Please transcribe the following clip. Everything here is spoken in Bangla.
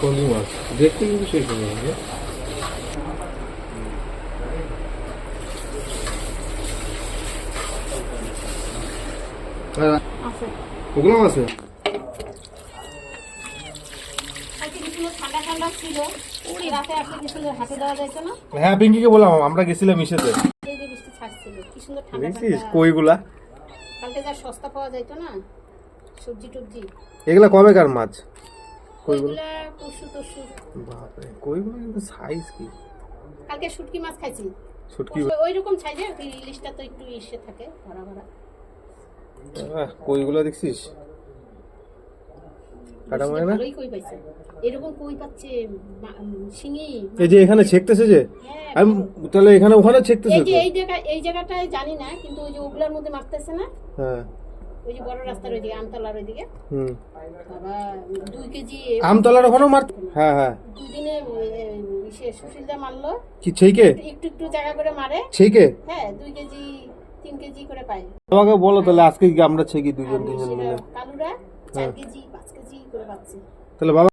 কলি মাছ দেখতে কিন্তু সেই সময় আছে? ওগুলো আছে আজকে কিছু ঠান্ডা ঠান্ডা ছিল ওই রাতে আপনি কিছু হাতে দেওয়া যাইতো না হ্যাঁ পিঙ্কিকে বললাম আমরা গেছিলাম ইসেতে। এই যে বৃষ্টি ছাড়ছিল কি সুন্দর ঠান্ডা দেখছিস? কইগুলা? কালকে যা সস্তা পাওয়া যাইতো না সবজি টবজি। এগুলা কবেকার মাছ? কইগুলো? পশু টসু বাপরে কইগুলো কিন্তু সাইজ কি? কালকে শুটকি মাছ খাইছি। শুটকি ওই রকম সাইজে ইলিশটা তো একটু ইসে থাকে ভরা ভরা কইগুলো দেখছিস? কাটা মানে না? কই পাইছে। এরকম কই পাচ্ছে শিঙি এই যে এখানে ছেকতেছে যে? হ্যাঁ, আমি তাহলে এখানে ওখানে ছেকতেছে এই যে এই জায়গা এই জায়গাটায় জানি না কিন্তু ওই যে ওগুলার মধ্যে মারতেছে না? হ্যাঁ। ওই যে বড় রাস্তার ওইদিকে আমতলার ওইদিকে। হুম। বাবা দুই কেজি আমতলার ওখানেও মার হ্যাঁ হ্যাঁ। দুদিনে সে সুশীলদা মারলো। কি ছেকে একটু একটু জায়গা করে মারে। ছেকে হ্যাঁ দুই কেজি তিন কেজি করে পায়। আমাকে বলো তাহলে আজকে আমরা ছেকি দুজন সেটা মিলে? কালুরা চার কেজি। করে তাহলে বাবা